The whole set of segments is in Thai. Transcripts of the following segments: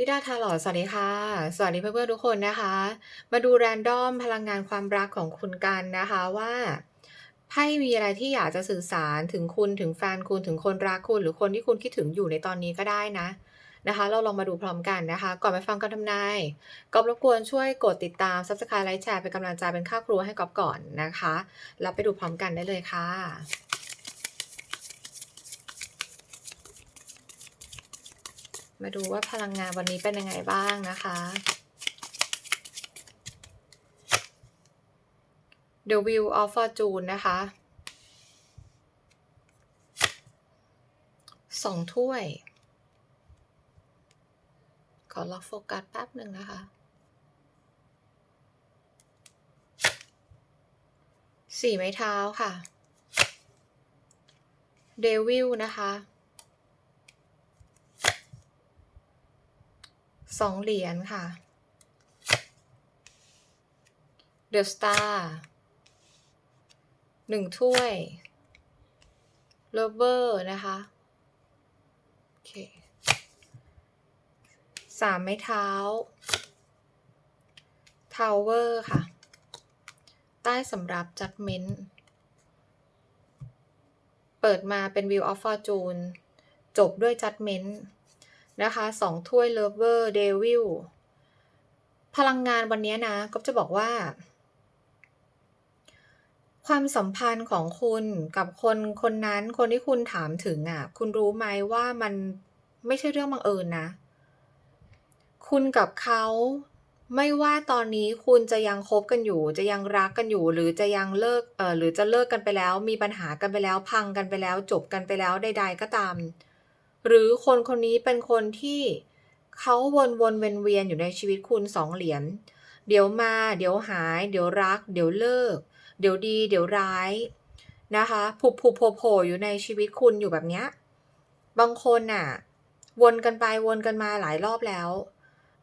ลิดาทาลอสวัสดีค่ะ สวัสดีเพื่อนๆทุกคนนะคะ มาดูแรนดอมพลังงานความรักของคุณกันนะคะว่าไพ่มีอะไรที่อยากจะสื่อสารถึงคุณถึงแฟนคุณถึงคนรักคุณหรือคนที่คุณคิดถึงอยู่ในตอนนี้ก็ได้นะนะคะ เราลองมาดูพร้อมกันนะคะ ก่อนไปฟังการทำนายก็รบกวนช่วยกดติดตาม subscribe ไลค์แชร์เป็นกำลังใจเป็นค่าครัวให้กอฟก่อนนะคะแล้วไปดูพร้อมกันได้เลยค่ะ มาดูว่าพลังงานวันนี้เป็นยังไงบ้างนะคะ The Wheel of Fortune นะคะสองถ้วย ขอล็อกโฟกัสแป๊บหนึ่งนะคะสี่ไม้เท้าค่ะ เดวิลนะคะ สองเหรียญค่ะ The Star หนึ่งถ้วย Lover นะคะ โอเคสามไม้เท้า Tower ค่ะ ใต้สำรับ Judgment เปิดมาเป็น Wheel of Fortune จบด้วย Judgment นะคะสองถ้วยเลเวอร์เดวิลพลังงานวันนี้นะก็จะบอกว่า ความสัมพันธ์ของคุณกับคนคนนั้นคนที่คุณถามถึงอะ คุณรู้ไหมว่ามันไม่ใช่เรื่องบังเอิญนะ คุณกับเขาไม่ว่าตอนนี้คุณจะยังคบกันอยู่ จะยังรักกันอยู่ หรือจะยังเลิกเออหรือจะเลิกกันไปแล้ว มีปัญหากันไปแล้วพังกันไปแล้ว จบกันไปแล้วใดๆก็ตาม หรือคนคนนี้เป็นคนที่เขาวนวนเวียนเวียนอยู่ในชีวิตคุณสองเหรียญ เดี๋ยวมา เดี๋ยวหาย เดี๋ยวรัก เดี๋ยวเลิก เดี๋ยวดี เดี๋ยวร้ายนะคะผุบผุบโผล่โผล่อยู่ในชีวิตคุณอยู่แบบเนี้ย บางคนน่ะ วนกันไปวนกันมาหลายรอบแล้ว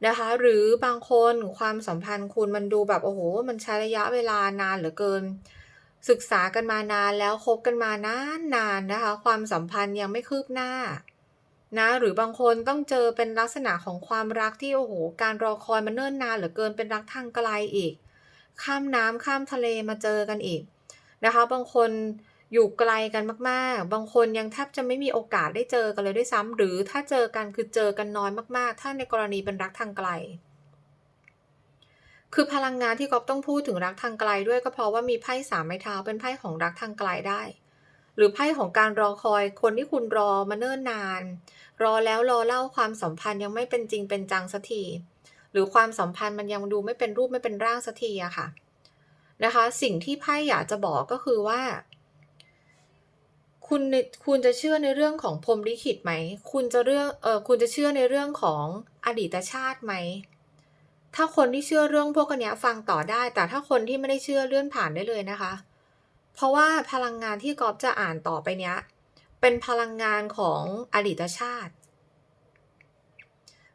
นะคะ หรือบางคนความสัมพันธ์คุณมันดูแบบโอ้โห มันใช้ระยะเวลานานเหลือเกิน ศึกษากันมานานแล้วคบกันมานานนานนะคะ ความสัมพันธ์ยังไม่คืบหน้า นะหรือบางคนต้องเจอเป็นลักษณะของความรักที่โอ้โหการรอคอยมันเนิ่นนานเหลือเกินเป็นรักทางไกลอีก ข้ามน้ำข้ามทะเลมาเจอกันอีกนะคะบางคนอยู่ไกลกันมากๆ บางคนยังแทบจะไม่มีโอกาสได้เจอกันเลยด้วยซ้ำหรือถ้าเจอกันคือเจอกันน้อยมากๆ ถ้าในกรณีเป็นรักทางไกล คือพลังงานที่ก๊อฟต้องพูดถึงรักทางไกลด้วยก็เพราะว่ามีไพ่สามไม้เท้าเป็นไพ่ของรักทางไกลได้ หรือไพ่ของการรอคอยคนที่คุณรอมาเนิ่นนาน รอแล้วรอเล่าความสัมพันธ์ยังไม่เป็นจริงเป็นจังสักทีหรือความสัมพันธ์มันยังดูไม่เป็นรูปไม่เป็นร่างสักทีอะค่ะนะคะ สิ่งที่ไพ่อยากจะบอกก็คือว่า คุณคุณจะเชื่อในเรื่องของพรหมลิขิตไหม คุณจะเรื่องเออคุณจะเชื่อในเรื่องของอดีตชาติไหมถ้าคนที่เชื่อเรื่องพวกนี้ฟังต่อได้ แต่ถ้าคนที่ไม่ได้เชื่อเลื่อนผ่านได้เลยนะคะ เพราะว่าพลังงานที่กอฟจะอ่านต่อไปเนี้ย เป็นพลังงานของอดีตชาติ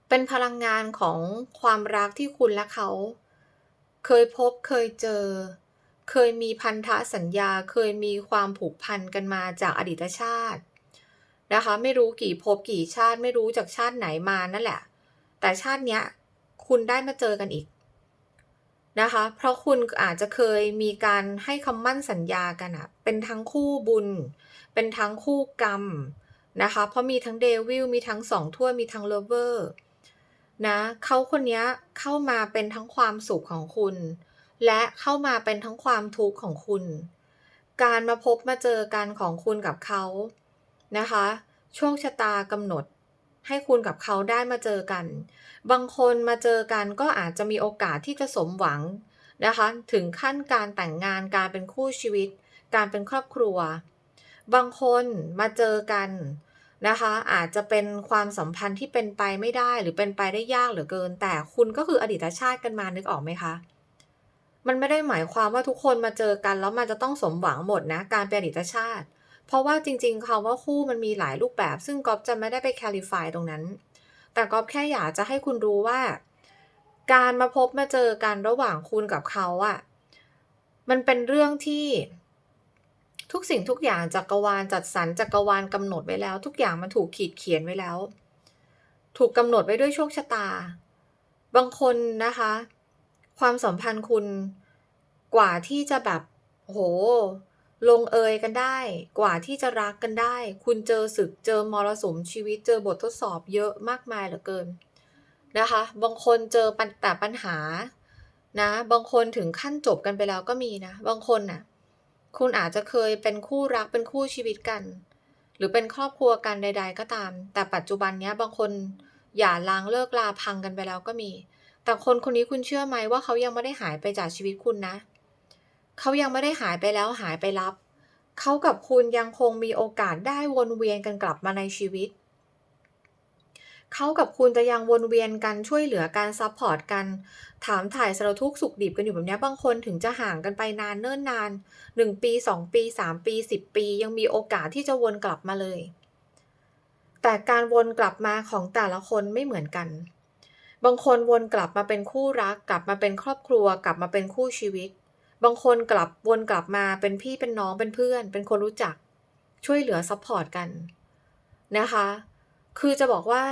เป็นพลังงานของความรักที่คุณและเขา เคยพบเคยเจอ เคยมีพันธสัญญาเคยมีความผูกพันกันมาจากอดีตชาตินะคะไม่รู้กี่ภพกี่ชาติไม่รู้จากชาติไหนมานั่นแหละ แต่ชาติเนี้ย คุณได้มาเจอกันอีก นะคะ เพราะคุณอาจจะเคยมีการให้คำมั่นสัญญากันอะเป็นทั้งคู่บุญ เป็นทั้งคู่กรรมนะคะ เพราะมีทั้งเดวิลมีทั้งสองถ้วยมีทั้งเลเวอร์นะเขาคนนี้เข้ามาเป็นทั้งความสุขของคุณ และเข้ามาเป็นทั้งความทุกข์ของคุณ การมาพบมาเจอกันของคุณกับเขานะคะ โชคชะตากำหนด ให้คุณกับเขาได้มาเจอกัน บางคนมาเจอกันก็อาจจะมีโอกาสที่จะสมหวังนะคะ ถึงขั้นการแต่งงานการเป็นคู่ชีวิต การเป็นครอบครัว บางคนมาเจอกันนะคะ อาจจะเป็นความสัมพันธ์ที่เป็นไปไม่ได้หรือเป็นไปได้ยากเหลือเกิน แต่คุณก็คืออดีตชาติกันมานึกออกไหมคะมันไม่ได้หมายความว่าทุกคนมาเจอกันแล้วมันจะต้องสมหวังหมดนะ การเป็นอดีตชาติ เพราะว่าจริงๆคำว่าคู่มันมีหลายรูปแบบ ซึ่งก๊อฟจะไม่ได้ไปแคลิฟายตรงนั้น แต่ก๊อฟแค่อยากจะให้คุณรู้ว่า การมาพบมาเจอกันระหว่างคุณกับเขาอะมันเป็นเรื่องที่ทุกสิ่งทุกอย่างจักรวาลจัดสรรจักรวาลกำหนดไว้แล้ว ทุกอย่างมันถูกขีดเขียนไว้แล้ว ถูกกำหนดไว้ด้วยโชคชะตา บางคนนะคะ ความสัมพันธ์คุณกว่าที่จะแบบโอ้โฮ ลงเอยกันได้ กว่าที่จะรักกันได้ คุณเจอศึกเจอมรสุมชีวิตเจอบททดสอบเยอะมากมายเหลือเกินนะคะ บางคนเจอปัญแต่ปัญหานะบางคนถึงขั้นจบกันไปแล้วก็มีนะ บางคนน่ะคุณอาจจะเคยเป็นคู่รักเป็นคู่ชีวิตกัน หรือเป็นครอบครัวกันใด ๆ ก็ตาม แต่ปัจจุบันเนี้ยบางคนหย่าร้างเลิกราพังกันไปแล้วก็มี แต่คนคนนี้คุณเชื่อไหมว่าเขายังไม่ได้หายไปจากชีวิตคุณนะ เขายังไม่ได้หายไปแล้วหายไปลับ เขากับคุณยังคงมีโอกาสได้วนเวียนกันกลับมาในชีวิต เขากับคุณจะยังวนเวียนกันช่วยเหลือกันซัปพอร์ตกัน ถามถ่ายสารทุกสุขดิบกันอยู่แบบนี้บางคนถึงจะห่างกันไปนานเนิ่นนาน 1 ปี 2 ปี 3 ปี 10 ปี ยังมีโอกาสที่จะวนกลับมาเลย แต่การวนกลับมาของแต่ละคนไม่เหมือนกันบางคนวนกลับมาเป็นคู่รัก กลับมาเป็นครอบครัว กลับมาเป็นคู่ชีวิต บางคนกลับวนกลับมาเป็นพี่เป็นน้องเป็นเพื่อน เป็นคนรู้จักช่วยเหลือซัปพอร์ตกันนะคะ คือจะบอกว่า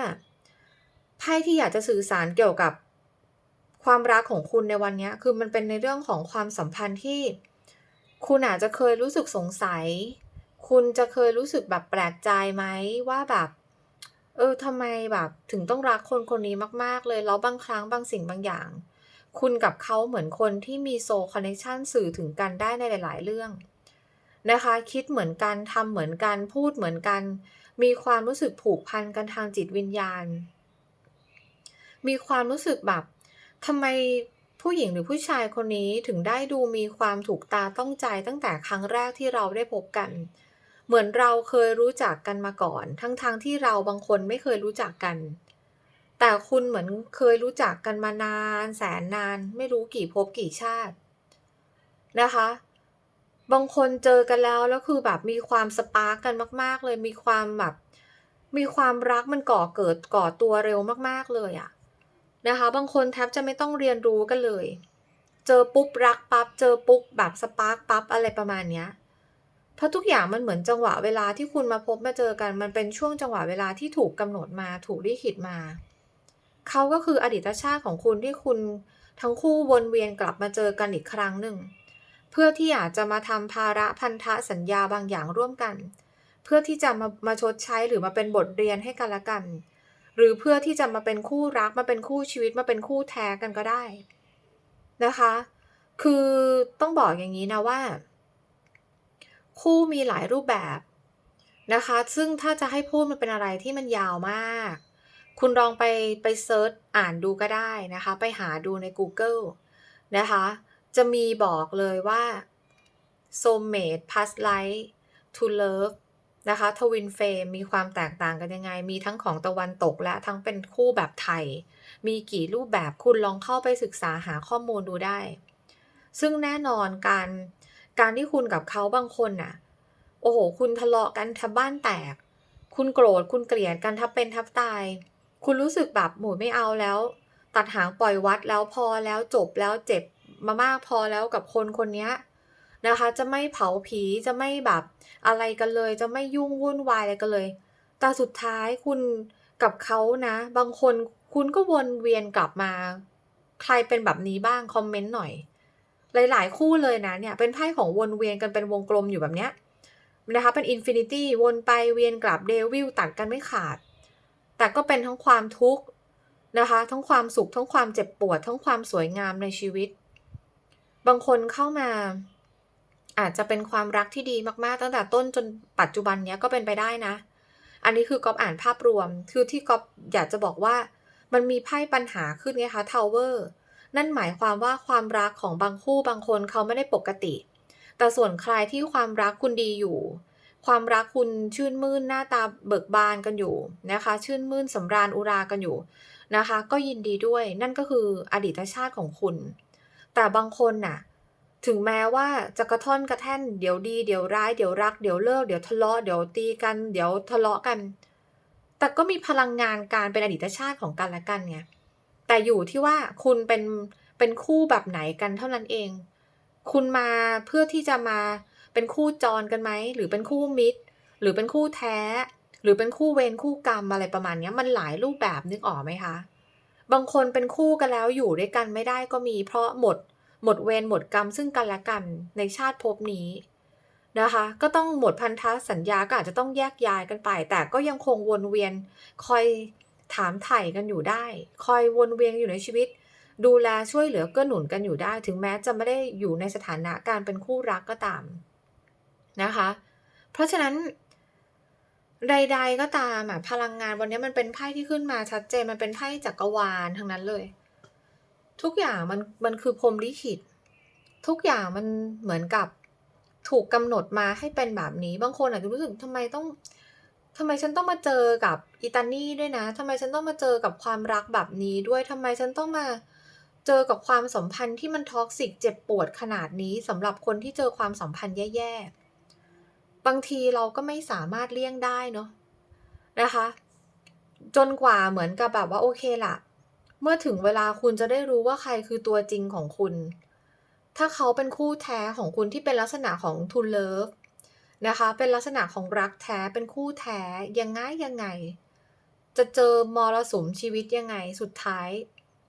ไพ่ที่อยากจะสื่อสารเกี่ยวกับความรักของคุณในวันนี้คือมันเป็นในเรื่องของความสัมพันธ์ที่ คุณอาจจะเคยรู้สึกสงสัย คุณจะเคยรู้สึกแบบแปลกใจไหมว่าแบบ เออทำไมแบบถึงต้องรักคนคนนี้มาก ๆ เลยแล้วบางครั้งบางสิ่งบางอย่าง คุณกับเขาเหมือนคนที่มี soul connection สื่อถึงกันได้ในหลาย ๆ เรื่องนะคะ คิดเหมือนกันทำเหมือนกันพูดเหมือนกัน มีความรู้สึกผูกพันกันทางจิตวิญญาณ มีความรู้สึกแบบทำไมผู้หญิงหรือผู้ชายคนนี้ถึงได้ดูมีความถูกตาต้องใจตั้งแต่ครั้งแรกที่เราได้พบกัน เหมือนเราเคยรู้จักกันมาก่อน ทั้งๆทที่เราบางคนไม่เคยรู้จักกัน แต่คุณเหมือนเคยรู้จักกันมานาน แสนนาน ไม่รู้กี่ภพกี่ชาตินะคะ บางคนเจอกันแล้วแล้วคือแบบมีความสปาร์กกันมาก ๆ เลยมีความแบบมีความรักมันก่อเกิดก่อตัวเร็วมาก ๆ เลยอะนะคะ บางคนแทบจะไม่ต้องเรียนรู้กันเลย เจอปุ๊บรักปั๊บเจอปุ๊บแบบสปาร์กปั๊บอะไรประมาณเนี้ยเพราะทุกอย่างมันเหมือนจังหวะเวลาที่คุณมาพบมาเจอกัน มันเป็นช่วงจังหวะเวลาที่ถูกกำหนดมาถูกลิขิตมา เขาก็คืออดีตชาติของคุณที่คุณทั้งคู่วนเวียนกลับมาเจอกันอีกครั้งหนึ่ง เพื่อที่อยากจะมาทำภาระพันธสัญญาบางอย่างร่วมกัน เพื่อที่จะมามาชดใช้หรือมาเป็นบทเรียนให้กันละกัน หรือเพื่อที่จะมาเป็นคู่รักมาเป็นคู่ชีวิตมาเป็นคู่แท้กันก็ได้นะคะ คือต้องบอกอย่างงี้นะว่า คู่มีหลายรูปแบบนะคะ ซึ่งถ้าจะให้พูดมันเป็นอะไรที่มันยาวมาก คุณลองไปไปเซิร์ชอ่านดูก็ได้นะคะ ไปหาดูในกูเกิลนะคะ จะมีบอกเลยว่า soulmate past life to love นะคะ twin flame มีความแตกต่างกันยังไง มีทั้งของตะวันตกและทั้งเป็นคู่แบบไทย มีกี่รูปแบบคุณลองเข้าไปศึกษาหาข้อมูลดูได้ ซึ่งแน่นอนการการที่คุณกับเขาบางคนน่ะ โอ้โฮคุณทะเลาะกันแทบบ้านแตก คุณโกรธคุณเกลียดกันแทบเป็นแทบตาย คุณรู้สึกแบบโอ้โฮไม่เอาแล้ว ตัดหางปล่อยวัดแล้วพอแล้วจบแล้วเจ็บมามากพอแล้วกับคนคนนี้นะคะ จะไม่เผาผีจะไม่แบบอะไรกันเลย จะไม่ยุ่งวุ่นวายอะไรกันเลย แต่สุดท้ายคุณกับเขานะ บางคนคุณก็วนเวียนกลับมา ใครเป็นแบบนี้บ้างคอมเมนต์หน่อย หลาย ๆ คู่เลยนะเนี่ยเป็นไพ่ของวนเวียนกันเป็นวงกลมอยู่แบบเนี้ยนะคะเป็นอินฟินิตี้วนไปเวียนกลับ Devil ตัดกันไม่ขาด แต่ก็เป็นทั้งความทุกข์นะคะ ทั้งความสุข ทั้งความเจ็บปวด ทั้งความสวยงามในชีวิต บางคนเข้ามา อาจจะเป็นความรักที่ดีมากๆ ตั้งแต่ต้นจนปัจจุบันเนี้ยก็เป็นไปได้นะ อันนี้คือก๊อฟอ่านภาพรวม คือที่ก๊อฟอยากจะบอกว่ามันมีไพ่ปัญหาขึ้นไงคะ Tower นั่นหมายความว่าความรักของบางคู่บางคนเขาไม่ได้ปกติ แต่ส่วนใครที่ความรักคุณดีอยู่ ความรักคุณชื่นมื่นหน้าตาเบิกบานกันอยู่นะคะ ชื่นมื่นสำราญอุรากันอยู่นะคะ ก็ยินดีด้วยนั่นก็คืออดีตชาติของคุณ แต่บางคนน่ะถึงแม้ว่าจะกระท่อนกระแท่นเดี๋ยวดีเดี๋ยวร้ายเดี๋ยวรัก เดี๋ยวเลิกเดี๋ยวทะเลาะเดี๋ยวตีกันเดี๋ยวทะเลาะกัน แต่ก็มีพลังงานการเป็นอดีตชาติของกันและกันไงแต่อยู่ที่ว่าคุณเป็นเป็นคู่แบบไหนกันเท่านั้นเอง คุณมาเพื่อที่จะมา เป็นคู่จรกันไหมหรือเป็นคู่มิตร หรือเป็นคู่แท้ หรือเป็นคู่เวรคู่กรรมอะไรประมาณนี้มันหลายรูปแบบนึกออกไหมคะ บางคนเป็นคู่กันแล้วอยู่ด้วยกันไม่ได้ก็มีเพราะหมด หมดเวรหมดกรรมซึ่งกันและกันในชาติภพนี้นะคะก็ต้องหมดพันธสัญญาก็อาจจะต้องแยกย้ายกันไป แต่ก็ยังคงวนเวียนคอยถามไถ่กันอยู่ได้ คอยวนเวียนอยู่ในชีวิต ดูแลช่วยเหลือเกื้อหนุนกันอยู่ได้ ถึงแม้จะไม่ได้อยู่ในสถานะการเป็นคู่รักก็ตาม นะคะ เพราะฉะนั้นใด ๆ ก็ตามอะพลังงานวันนี้มันเป็นไพ่ที่ขึ้นมาชัดเจนมันเป็นไพ่จักรวาลทั้งนั้นเลย ทุกอย่างมันมันคือพรหมลิขิต ทุกอย่างมันเหมือนกับถูกกำหนดมาให้เป็นแบบนี้ บางคนอาจจะรู้สึกทำไมต้องทำไมฉันต้องมาเจอกับอีตานี่ด้วยนะทำไมฉันต้องมาเจอกับความรักแบบนี้ด้วยทำไมฉันต้องมาเจอกับความสัมพันธ์ที่มัน toxic เจ็บปวดขนาดนี้สำหรับคนที่เจอความสัมพันธ์แย่ๆ บางทีเราก็ไม่สามารถเลี่ยงได้เนาะนะคะ จนกว่าเหมือนกับแบบว่าโอเคละเมื่อถึงเวลาคุณจะได้รู้ว่าใครคือตัวจริงของคุณ ถ้าเขาเป็นคู่แท้ของคุณที่เป็นลักษณะของ true love นะคะ เป็นลักษณะของรักแท้เป็นคู่แท้ยังไงยังไง จะเจอมรสุมชีวิตยังไงสุดท้าย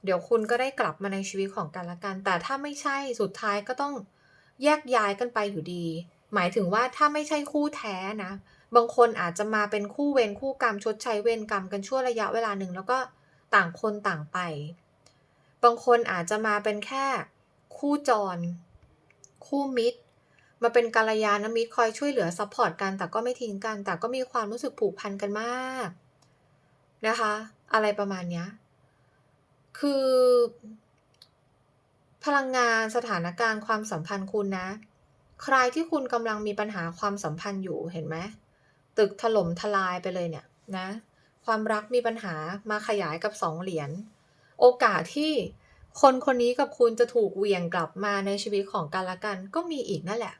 เดี๋ยวคุณก็ได้กลับมาในชีวิตของกันและกัน แต่ถ้าไม่ใช่สุดท้ายก็ต้องแยกย้ายกันไปอยู่ดี หมายถึงว่าถ้าไม่ใช่คู่แท้นะ บางคนอาจจะมาเป็นคู่เวรคู่กรรมชดใช้เวรกรรมกันชั่วระยะเวลาหนึ่งแล้วก็ต่างคนต่างไป บางคนอาจจะมาเป็นแค่คู่จร คู่มิตร มาเป็นกัลยาณมิตรคอยช่วยเหลือซัปพอร์ตกันแต่ก็ไม่ทิ้งกัน แต่ก็มีความรู้สึกผูกพันกันมากนะคะ อะไรประมาณนี้คือพลังงานสถานการณ์ความสัมพันธ์คุณนะ ใครที่คุณกำลังมีปัญหาความสัมพันธ์อยู่เห็นไหมตึกถล่มทลายไปเลยเนี่ยนะความรักมีปัญหามาขยายกับ2เหรียญโอกาสที่คนคนนี้กับคุณจะถูกเวียงกลับมาในชีวิตของกันและกันก็มีอีกนั่นแหละ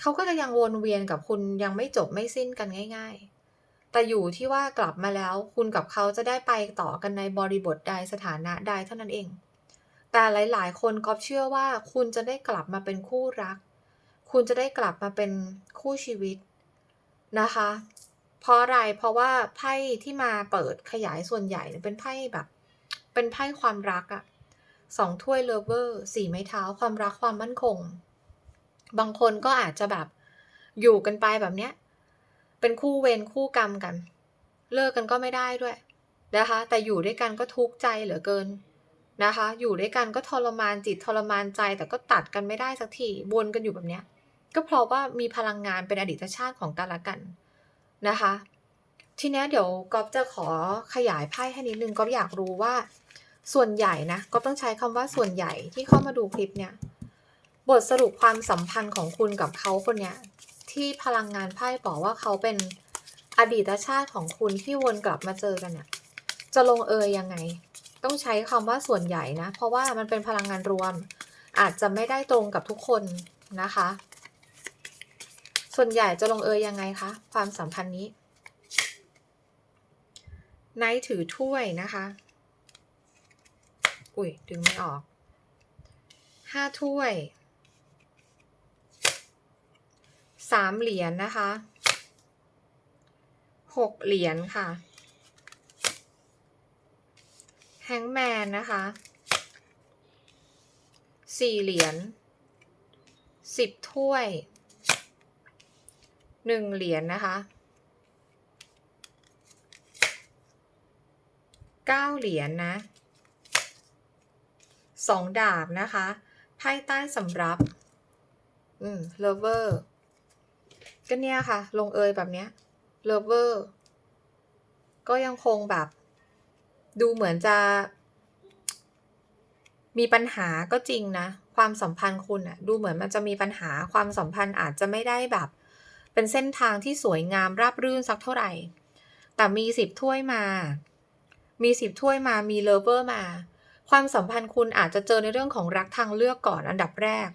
เขาก็จะยังวนเวียนกับคุณยังไม่จบไม่สิ้นกันง่าย ๆ แต่อยู่ที่ว่ากลับมาแล้วคุณกับเขาจะได้ไปต่อกันในบริบทใดสถานะใดเท่านั้นเอง แต่หลายๆ คนก๊อฟเชื่อว่าคุณจะได้กลับมาเป็นคู่รัก คุณจะได้กลับมาเป็นคู่ชีวิตนะคะ เพราะอะไร เพราะว่าไพ่ที่มาเปิดขยายส่วนใหญ่เป็นไพ่แบบ เป็นไพ่ความรักอะสองถ้วยเลเวอร์สี่ไม้เท้าความรักความมั่นคง บางคนก็อาจจะแบบอยู่กันไปแบบเนี้ย เป็นคู่เวรคู่กรรมกัน เลิกกันก็ไม่ได้ด้วยนะคะ แต่อยู่ด้วยกันก็ทุกข์ใจเหลือเกินนะคะ อยู่ด้วยกันก็ทรมานจิตทรมานใจแต่ก็ตัดกันไม่ได้สักทีวนกันอยู่แบบเนี้ย ก็เพราะว่ามีพลังงานเป็นอดีตชาติของกันและกันนะคะ ทีนี้เดี๋ยวก๊อฟจะขอขยายไพ่ให้นิดนึงก๊อฟอยากรู้ว่า ส่วนใหญ่นะก๊อฟต้องใช้คำว่าส่วนใหญ่ที่เข้ามาดูคลิปเนี่ย บทสรุปความสัมพันธ์ของคุณกับเขาคนเนี้ยที่พลังงานไพ่บอกว่าเขาเป็นอดีตชาติของคุณที่วนกลับมาเจอกันเนี่ยจะลงเอยยังไง ต้องใช้คำว่าส่วนใหญ่นะ เพราะว่ามันเป็นพลังงานรวม อาจจะไม่ได้ตรงกับทุกคนนะคะ ส่วนใหญ่จะลงเอยยังไงคะ ความสัมพันธ์นี้ไนท์ถือถ้วยนะคะ อุ้ยดึงไม่ออกห้าถ้วยสามเหรียญนนะคะหกเหรียญค่ะแฮงแมนนะคะสี่เหรียญสิบถ้วย หนึ่งเหรียญนนะคะเก้าเหรียญนนะสองดาบนะคะไพ่ใต้สำรับ อืมเลเวอร์ก็เนี่ยค่ะ ลงเอยแบบเนี้ยเลเวอร์ก็ยังคงแบบ ดูเหมือนจะ มีปัญหาก็จริงนะ ความสัมพันธ์คุณอะดูเหมือนมันจะมีปัญหาความสัมพันธ์อาจจะไม่ได้แบบ เป็นเส้นทางที่สวยงามราบรื่นสักเท่าไหร่ แต่มีสิบถ้วยมา มีสิบถ้วยมามีเลเวอร์มา ความสัมพันธ์คุณอาจจะเจอในเรื่องของรักทางเลือกก่อนอันดับแรก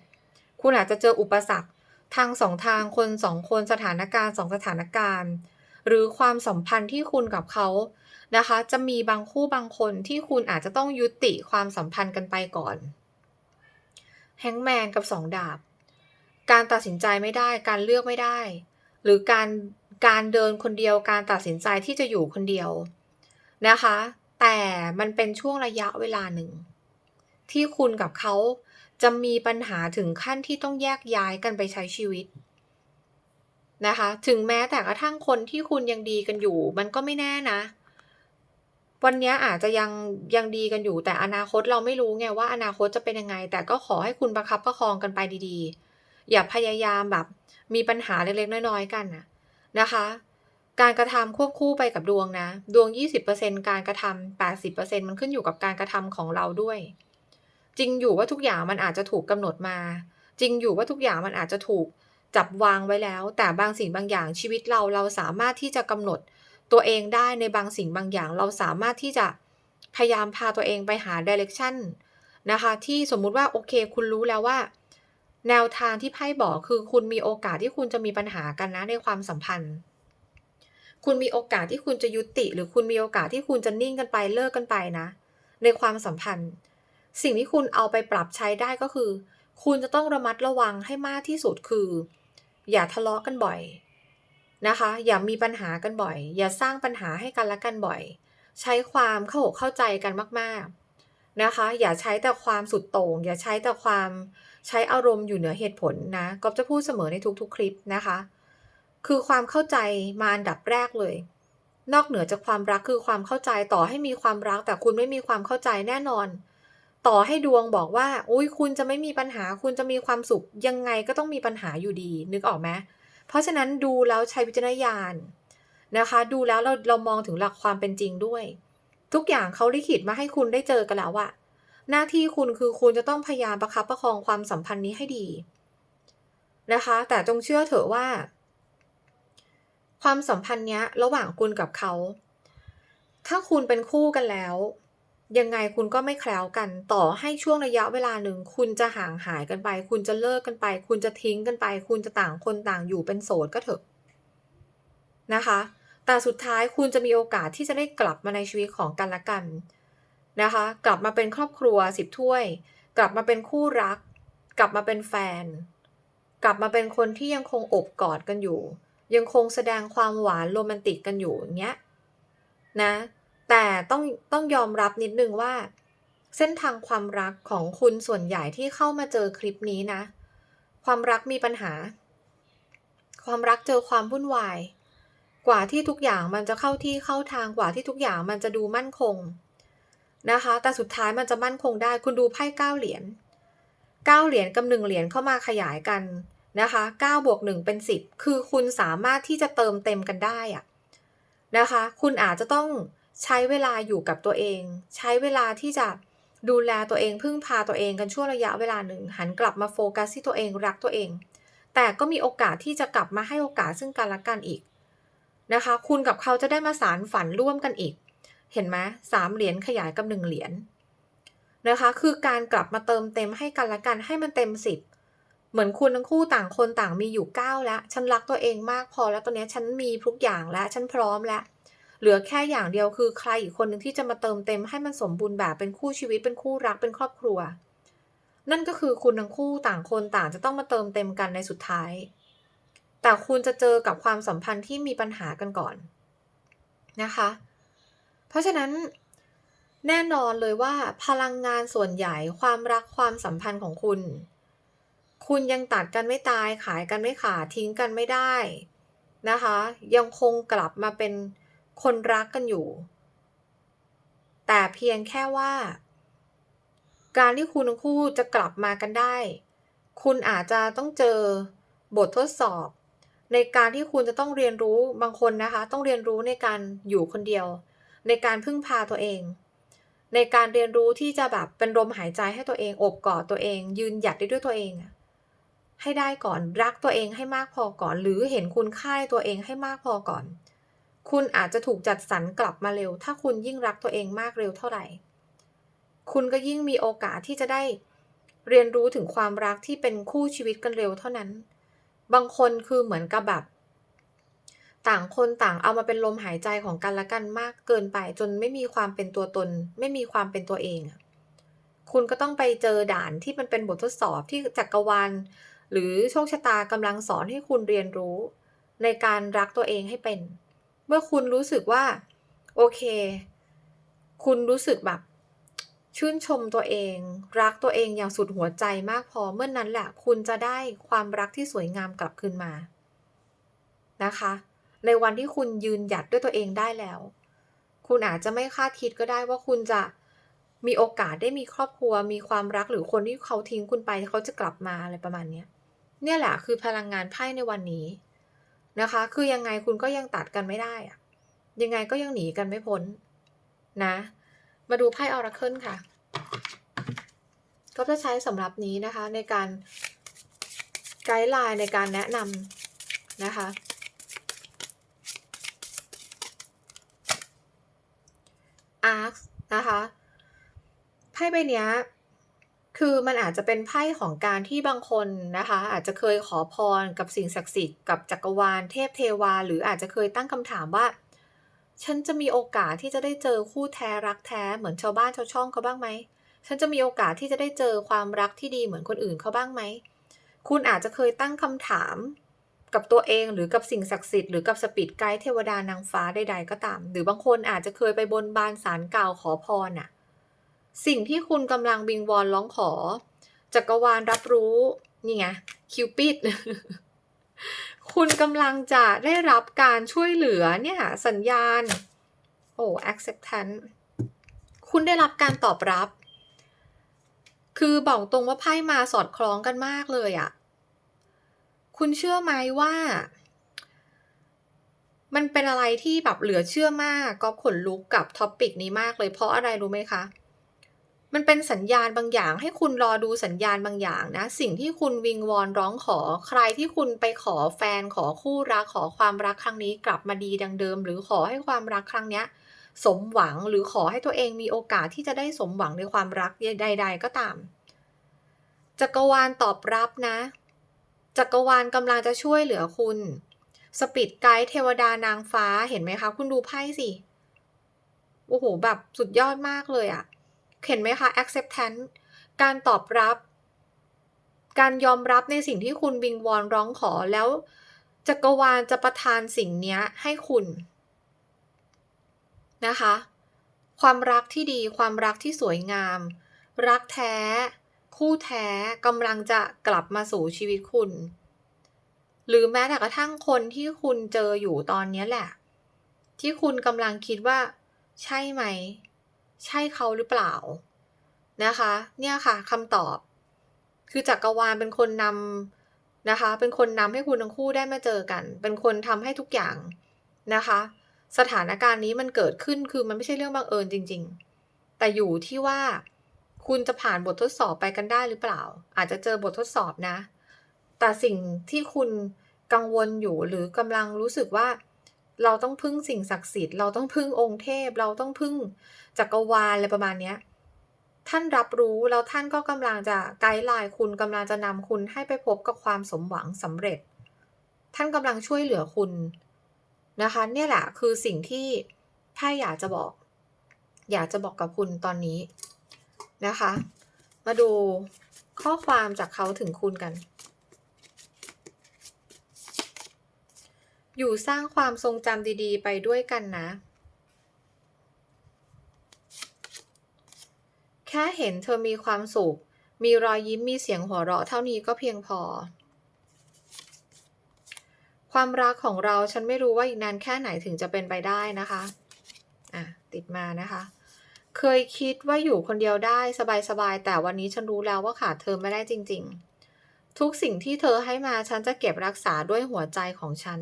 คุณอาจจะเจออุปสรรคทางสองทางคนสองคนสถานการณ์สองสถานการณ์ หรือความสัมพันธ์ที่คุณกับเขานะคะ จะมีบางคู่บางคนที่คุณอาจจะต้องยุติความสัมพันธ์กันไปก่อนแฮงแมนกับสองดาบ การตัดสินใจไม่ได้การเลือกไม่ได้ หรือการการเดินคนเดียวการตัดสินใจที่จะอยู่คนเดียวนะคะ แต่มันเป็นช่วงระยะเวลาหนึ่ง ที่คุณกับเขาจะมีปัญหาถึงขั้นที่ต้องแยกย้ายกันไปใช้ชีวิตนะคะ ถึงแม้แต่กระทั่งคนที่คุณยังดีกันอยู่ มันก็ไม่แน่นะ วันนี้อาจจะยังยังดีกันอยู่ แต่อนาคตเราไม่รู้ไงว่าอนาคตจะเป็นยังไง แต่ก็ขอให้คุณประคับประคองกันไปดีๆ อย่าพยายามแบบ มีปัญหาเล็กๆ น้อยๆ กันนะนะคะ การกระทำควบคู่ไปกับดวงนะ ดวง 20%การกระทำ80%มันขึ้นอยู่กับการกระทำของเราด้วย จริงอยู่ว่าทุกอย่างมันอาจจะถูกกำหนดมา จริงอยู่ว่าทุกอย่างมันอาจจะถูกจับวางไว้แล้ว แต่บางสิ่งบางอย่างชีวิตเราเราสามารถที่จะกำหนดตัวเองได้ในบางสิ่งบางอย่าง เราสามารถที่จะพยายามพาตัวเองไปหาดิเรกชันนะคะ ที่สมมุติว่าโอเค คุณรู้แล้วว่า แนวทางที่ไพ่บอกคือคุณมีโอกาสที่คุณจะมีปัญหากันนะในความสัมพันธ์ คุณมีโอกาสที่คุณจะยุติ หรือคุณมีโอกาสที่คุณจะนิ่งกันไปเลิกกันไปนะ ในความสัมพันธ์ สิ่งที่คุณเอาไปปรับใช้ได้ก็คือ คุณจะต้องระมัดระวังให้มากที่สุดคือ อย่าทะเลาะกันบ่อยนะคะ อย่ามีปัญหากันบ่อย อย่าสร้างปัญหาให้กันและกันบ่อย ใช้ความเข้าอกเข้าใจกันมาก ๆนะคะ อย่าใช้แต่ความสุดโต่งอย่าใช้แต่ความ ใช้อารมณ์อยู่เหนือเหตุผลนะก๊อฟจะพูดเสมอในทุกๆ คลิปนะคะ คือความเข้าใจมาอันดับแรกเลย นอกเหนือจากความรักคือความเข้าใจต่อให้มีความรัก แต่คุณไม่มีความเข้าใจแน่นอน ต่อให้ดวงบอกว่า อุ๊ยคุณจะไม่มีปัญหา คุณจะมีความสุข ยังไงก็ต้องมีปัญหาอยู่ดี นึกออกไหมเพราะฉะนั้นดูแล้วใช้วิจารณญาณนะคะ ดูแล้วเราเรามองถึงหลักความเป็นจริงด้วย ทุกอย่างเขาลิขิตมาให้คุณได้เจอกันแล้วอะ หน้าที่คุณคือคุณจะต้องพยายามประคับประคองความสัมพันธ์นี้ให้ดีนะคะ แต่จงเชื่อเถอะว่า ความสัมพันธ์เนี้ยระหว่างคุณกับเขา ถ้าคุณเป็นคู่กันแล้ว ยังไงคุณก็ไม่แคล้วกัน ต่อให้ช่วงระยะเวลาหนึ่ง คุณจะห่างหายกันไป คุณจะเลิกกันไป คุณจะทิ้งกันไป คุณจะต่างคนต่างอยู่เป็นโสดก็เถอะนะคะ แต่สุดท้ายคุณจะมีโอกาสที่จะได้กลับมาในชีวิตของกันและกัน นะคะ กลับมาเป็นครอบครัวสิบถ้วย กลับมาเป็นคู่รัก กลับมาเป็นแฟน กลับมาเป็นคนที่ยังคงอบกอดกันอยู่ ยังคงแสดงความหวานโรแมนติกกันอยู่อย่างเงี้ยนะ แต่ต้องต้องยอมรับนิดนึงว่า เส้นทางความรักของคุณส่วนใหญ่ที่เข้ามาเจอคลิปนี้นะ ความรักมีปัญหา ความรักเจอความวุ่นวาย กว่าที่ทุกอย่างมันจะเข้าที่เข้าทางกว่าที่ทุกอย่างมันจะดูมั่นคง นะคะ แต่สุดท้ายมันจะมั่นคงได้ คุณดูไพ่9เหรียญ9เหรียญกับ1เหรียญเข้ามาขยายกันนะคะ9บวก1เป็น10คือคุณสามารถที่จะเติมเต็มกันได้อะนะคะ คุณอาจจะต้องใช้เวลาอยู่กับตัวเอง ใช้เวลาที่จะดูแลตัวเองพึ่งพาตัวเองกันช่วงระยะเวลาหนึ่ง หันกลับมาโฟกัสที่ตัวเองรักตัวเอง แต่ก็มีโอกาสที่จะกลับมาให้โอกาสซึ่งกันและกันอีกนะคะ คุณกับเขาจะได้มาสารฝันร่วมกันอีก เห็นไหมสามเหรียญขยายกับ1เหรียญนะคะ คือการกลับมาเติมเต็มให้กันและกันให้มันเต็ม10เหมือนคุณทั้งคู่ต่างคนต่างมีอยู่ 9 แล้ว ฉันรักตัวเองมากพอแล้วตอนนี้ฉันมีทุกอย่างแล้ว ฉันพร้อมแล้ว เหลือแค่อย่างเดียวคือใครอีกคนหนึ่งที่จะมาเติมเต็มให้มันสมบูรณ์แบบเป็นคู่ชีวิตเป็นคู่รักเป็นครอบครัว นั่นก็คือคุณทั้งคู่ต่างคนต่างจะต้องมาเติมเต็มกันในสุดท้าย แต่คุณจะเจอกับความสัมพันธ์ที่มีปัญหากันก่อนนะคะ เพราะฉะนั้นแน่นอนเลยว่าพลังงานส่วนใหญ่ความรักความสัมพันธ์ของคุณ คุณยังตัดกันไม่ตายขายกันไม่ขาดทิ้งกันไม่ได้นะคะ ยังคงกลับมาเป็นคนรักกันอยู่ แต่เพียงแค่ว่า การที่คุณทั้งคู่จะกลับมากันได้ คุณอาจจะต้องเจอบททดสอบ ในการที่คุณจะต้องเรียนรู้บางคนนะคะ ต้องเรียนรู้ในการอยู่คนเดียว ในการพึ่งพาตัวเอง ในการเรียนรู้ที่จะแบบเป็นลมหายใจให้ตัวเองอบกอดตัวเอง ยืนหยัดได้ด้วยตัวเองให้ได้ก่อนรักตัวเองให้มากพอก่อน หรือเห็นคุณค่าในตัวเองให้มากพอก่อน คุณอาจจะถูกจัดสรรกลับมาเร็ว ถ้าคุณยิ่งรักตัวเองมากเร็วเท่าไหร่ คุณก็ยิ่งมีโอกาสที่จะได้เรียนรู้ถึงความรักที่เป็นคู่ชีวิตกันเร็วเท่านั้น บางคนคือเหมือนกับแบบ ต่างคนต่างเอามาเป็นลมหายใจของกันและกันมากเกินไปจนไม่มีความเป็นตัวตน ไม่มีความเป็นตัวเองคุณก็ต้องไปเจอด่านที่มันเป็นบททดสอบที่จักรวาลหรือโชคชะตากำลังสอนให้คุณเรียนรู้ ในการรักตัวเองให้เป็น เมื่อคุณรู้สึกว่า โอเค คุณรู้สึกแบบ ชื่นชมตัวเอง รักตัวเองอย่างสุดหัวใจมากพอเมื่อนนั้นแหละ คุณจะได้ความรักที่สวยงามกลับคืนมา นะคะ ในวันที่คุณยืนหยัดด้วยตัวเองได้แล้ว คุณอาจจะไม่คาดคิดก็ได้ว่าคุณจะมีโอกาสได้มีครอบครัว มีความรักหรือคนที่เขาทิ้งคุณไปเขาจะกลับมาอะไรประมาณนี้เนี่ยแหละคือพลังงานไพ่ในวันนี้นะคะ คือยังไงคุณก็ยังตัดกันไม่ได้อะยังไงก็ยังหนีกันไม่พ้นนะ มาดูไพ่ Oracle ค่ะ ก็จะใช้สำหรับนี้นะคะในการไกด์ไลน์ในการแนะนำนะคะ Arc นะคะไพ่ใบนี้คือมันอาจจะเป็นไพ่ของการที่บางคนนะคะ อาจจะเคยขอพรกับสิ่งศักดิ์สิทธิ์กับจักรวาลเทพเทวา หรืออาจจะเคยตั้งคำถามว่า ฉันจะมีโอกาสที่จะได้เจอคู่แท้รักแท้เหมือนชาวบ้านชาวช่องเขาบ้างไหมฉันจะมีโอกาสที่จะได้เจอความรักที่ดีเหมือนคนอื่นเขาบ้างไหม คุณอาจจะเคยตั้งคำถาม กับตัวเองหรือกับสิ่งศักดิ์สิทธิ์หรือกับสปิริตไกด์เทวดานางฟ้าใดๆก็ตาม หรือบางคนอาจจะเคยไปบนบานสารกล่าวขอพรน่ะสิ่งที่คุณกำลังวิงวอนร้องขอ จักรวาลรับรู้นี่ไงคิวปิดคุณกำลังจะได้รับการช่วยเหลือเนี่ยสัญญาณ โอ้ acceptance คุณได้รับการตอบรับ คือบอกตรงว่าไพ่มาสอดคล้องกันมากเลยอะ คุณเชื่อไหมว่า มันเป็นอะไรที่แบบเหลือเชื่อมากก็ขนลุกกับท็อปิกนี้มากเลยเพราะอะไรรู้ไหมคะ มันเป็นสัญญาณบางอย่าง ให้คุณรอดูสัญญาณบางอย่างนะ สิ่งที่คุณวิงวอนร้องขอ ใครที่คุณไปขอแฟนขอคู่รักขอความรักครั้งนี้กลับมาดีดังเดิม หรือขอให้ความรักครั้งเนี้ยสมหวังหรือขอให้ตัวเองมีโอกาสที่จะได้สมหวังในความรักใด ๆ ก็ตามจักรวาลตอบรับนะ จักรวาลกำลังจะช่วยเหลือคุณ สปิริตไกด์เทวดานางฟ้าเห็นไหมคะ คุณดูไพ่สิโอ้โหแบบสุดยอดมากเลยอะเห็นไหมคะ acceptance การตอบรับ การยอมรับในสิ่งที่คุณวิงวอนร้องขอแล้ว จักรวาลจะประทานสิ่งนี้ให้คุณนะคะ ความรักที่ดีความรักที่สวยงาม รักแท้ คู่แท้กำลังจะกลับมาสู่ชีวิตคุณ หรือแม้แต่กระทั่งคนที่คุณเจออยู่ตอนนี้แหละ ที่คุณกำลังคิดว่า ใช่ไหม ใช่เขาหรือเปล่า นะคะ เนี่ยค่ะคำตอบ คือจักรวาลเป็นคนนำนะคะ เป็นคนนำให้คุณทั้งคู่ได้มาเจอกัน เป็นคนทำให้ทุกอย่างนะคะ สถานการณ์นี้มันเกิดขึ้นคือมันไม่ใช่เรื่องบังเอิญจริง ๆ แต่อยู่ที่ว่า คุณจะผ่านบททดสอบไปกันได้หรือเปล่า อาจจะเจอบททดสอบนะ แต่สิ่งที่คุณกังวลอยู่หรือกำลังรู้สึกว่า เราต้องพึ่งสิ่งศักดิ์สิทธิ์เราต้องพึ่งองค์เทพ เราต้องพึ่งจักรวาลอะไรประมาณนี้ท่านรับรู้แล้วท่านก็กำลังจะไกด์ไลน์คุณกำลังจะนำคุณให้ไปพบกับความสมหวังสำเร็จ ท่านกำลังช่วยเหลือคุณนะคะ เนี่ยแหละคือสิ่งที่ไพ่อยากจะบอก อยากจะบอกกับคุณตอนนี้ นะคะ มาดูข้อความจากเขาถึงคุณกัน อยู่สร้างความทรงจำดีๆ ไปด้วยกันนะ แค่เห็นเธอมีความสุข มีรอยยิ้มมีเสียงหัวเราะเท่านี้ก็เพียงพอ ความรักของเราฉันไม่รู้ว่าอีกนานแค่ไหนถึงจะเป็นไปได้นะคะ อะ ติดมานะคะ เคยคิดว่าอยู่คนเดียวได้สบายๆ แต่วันนี้ฉันรู้แล้วว่าขาดเธอไม่ได้จริง ๆ ทุกสิ่งที่เธอให้มาฉันจะเก็บรักษาด้วยหัวใจของฉัน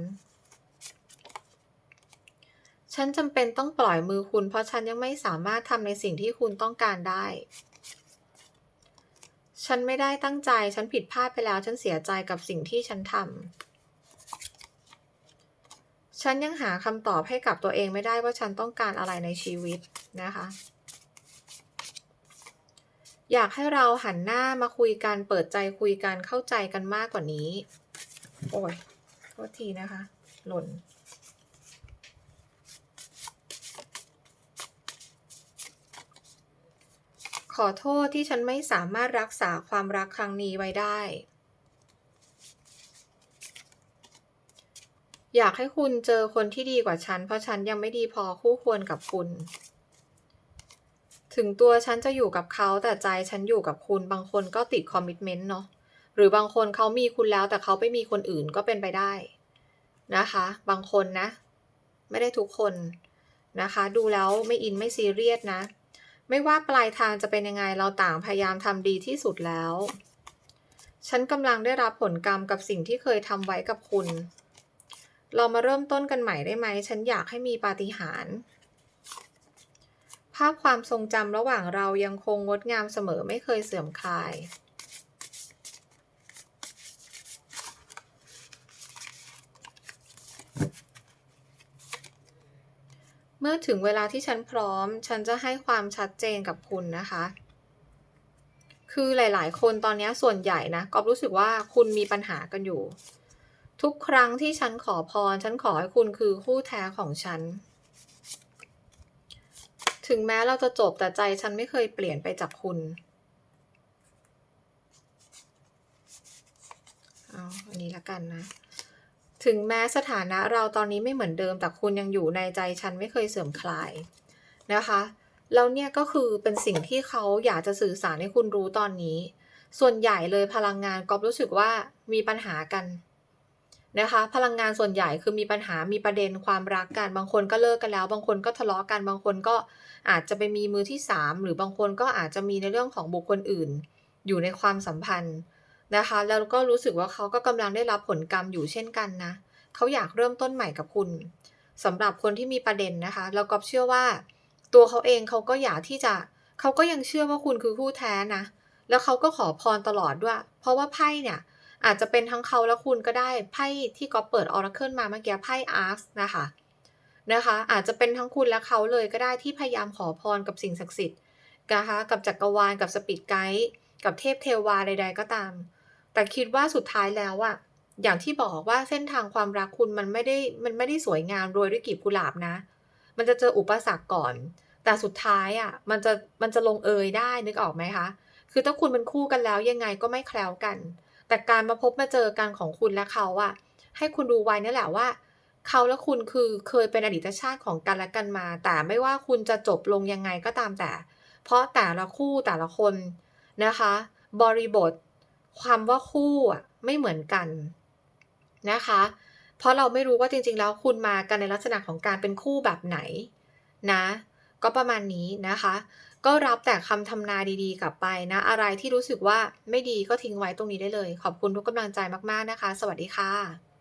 ฉันจำเป็นต้องปล่อยมือคุณ เพราะฉันยังไม่สามารถทำในสิ่งที่คุณต้องการได้ ฉันไม่ได้ตั้งใจ ฉันผิดพลาดไปแล้ว ฉันเสียใจกับสิ่งที่ฉันทำ ฉันยังหาคำตอบให้กับตัวเองไม่ได้ว่าฉันต้องการอะไรในชีวิตนะคะ อยากให้เราหันหน้ามาคุยกัน เปิดใจคุยกันเข้าใจกันมากกว่านี้ โอ้ยโทษทีนะคะ หล่น ขอโทษที่ฉันไม่สามารถรักษาความรักครั้งนี้ไว้ได้ อยากให้คุณเจอคนที่ดีกว่าฉัน เพราะฉันยังไม่ดีพอคู่ควรกับคุณ ถึงตัวฉันจะอยู่กับเขาแต่ใจฉันอยู่กับคุณบางคนก็ติดคอมมิตเมนต์เนาะหรือบางคนเขามีคุณแล้วแต่เขาไปมีคนอื่นก็เป็นไปได้นะคะ บางคนนะ ไม่ได้ทุกคนนะคะ ดูแล้วไม่อินไม่ซีเรียสนะ ไม่ว่าปลายทางจะเป็นยังไงเราต่างพยายามทำดีที่สุดแล้ว ฉันกำลังได้รับผลกรรมกับสิ่งที่เคยทำไว้กับคุณ เรามาเริ่มต้นกันใหม่ได้ไหม ฉันอยากให้มีปาฏิหาริย์ ภาพความทรงจำระหว่างเรายังคงงดงามเสมอไม่เคยเสื่อมคลาย เมื่อถึงเวลาที่ฉันพร้อม ฉันจะให้ความชัดเจนกับคุณนะคะ คือหลาย ๆ คนตอนนี้ส่วนใหญ่นะก็รู้สึกว่าคุณมีปัญหากันอยู่ ทุกครั้งที่ฉันขอพร ฉันขอให้คุณคือคู่แท้ของฉัน ถึงแม้เราจะจบแต่ใจฉันไม่เคยเปลี่ยนไปจากคุณเอาอันนี้ละกันนะ ถึงแม้สถานะเราตอนนี้ไม่เหมือนเดิมแต่คุณยังอยู่ในใจฉันไม่เคยเสื่อมคลายนะคะแล้วเนี่ยก็คือเป็นสิ่งที่เขาอยากจะสื่อสารให้คุณรู้ตอนนี้ ส่วนใหญ่เลยพลังงานก็รู้สึกว่ามีปัญหากัน นะคะ พลังงานส่วนใหญ่คือมีปัญหามีประเด็นความรักกัน บางคนก็เลิกกันแล้ว บางคนก็ทะเลาะกัน บางคนก็อาจจะไปมีมือที่สามหรือบางคนก็อาจจะมีในเรื่องของบุคคลอื่น อยู่ในความสัมพันธ์นะคะ แล้วก็รู้สึกว่าเขาก็กำลังได้รับผลกรรมอยู่เช่นกันนะเขาอยากเริ่มต้นใหม่กับคุณสำหรับคนที่มีประเด็นนะคะแล้วก็เชื่อว่า ตัวเขาเองเขาก็อยากที่จะเขาก็ยังเชื่อว่าคุณคือคู่แท้นะแล้วเขาก็ขอพรตลอดด้วย เพราะว่าไพ่เนี่ย อาจจะเป็นทั้งเขาและคุณก็ได้ไพ่ที่ก็เปิดออร์เคิลมาเมื่อกี้ไพ่อาร์สนะคะนะคะอาจจะเป็นทั้งคุณและเขาเลยก็ได้ที่พยายามขอพรกับสิ่งศักดิ์สิทธิ์นะคะกับจักรวาลกับสปิดไกด์กับเทพเทวาใด ๆ ก็ตาม แต่คิดว่าสุดท้ายแล้วอะอย่างที่บอกว่าเส้นทางความรักคุณมันไม่ได้มันไม่ได้สวยงามโรยด้วยกลีบกุหลาบนะ มันจะเจออุปสรรคก่อน แต่สุดท้ายอะมันจะมันจะลงเอยได้นึกออกไหมคะ คือถ้าคุณเป็นคู่กันแล้วยังไงก็ไม่แคล้วกัน แต่การมาพบมาเจอกันของคุณและเขาอะให้คุณดูไว้นี่แหละว่า เขาและคุณคือเคยเป็นอดีตชาติของกันและกันมา แต่ไม่ว่าคุณจะจบลงยังไงก็ตามแต่ เพราะแต่ละคู่แต่ละคนนะคะ บริบท ความว่าคู่อะไม่เหมือนกันนะคะ เพราะเราไม่รู้ว่าจริงๆ แล้วคุณมากันในลักษณะของการเป็นคู่แบบไหนนะ ก็ประมาณนี้นะคะ ก็รับแต่คำทำนาดีๆ กลับไปนะ อะไรที่รู้สึกว่าไม่ดีก็ทิ้งไว้ตรงนี้ได้เลย ขอบคุณทุกกำลังใจมากๆนะคะ สวัสดีค่ะ